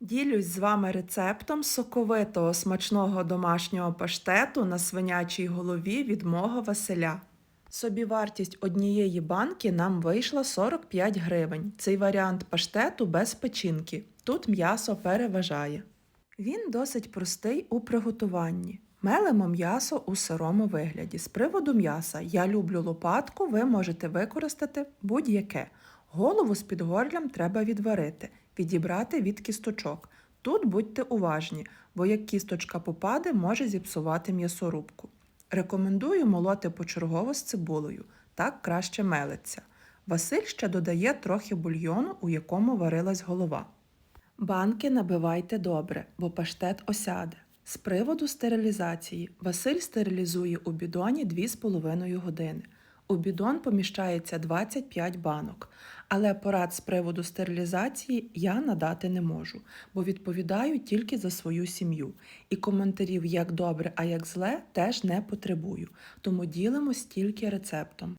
Ділюсь з вами рецептом соковитого смачного домашнього паштету на свинячій голові від мого Василя. Собівартість однієї банки нам вийшла 45 гривень. Цей варіант паштету без печінки. Тут м'ясо переважає. Він досить простий у приготуванні. Мелимо м'ясо у сирому вигляді. З приводу м'яса я люблю лопатку, ви можете використати будь-яке. Голову з підгорлям треба відварити, відібрати від кісточок. Тут будьте уважні, бо як кісточка попаде, може зіпсувати м'ясорубку. Рекомендую молоти почергово з цибулею, так краще мелиться. Василь ще додає трохи бульйону, у якому варилась голова. Банки набивайте добре, бо паштет осяде. З приводу стерилізації Василь стерилізує у бідоні 2,5 години. У бідон поміщається 25 банок, але порад з приводу стерилізації я надати не можу, бо відповідаю тільки за свою сім'ю. І коментарів як добре, а як зле теж не потребую, тому ділимось тільки рецептом.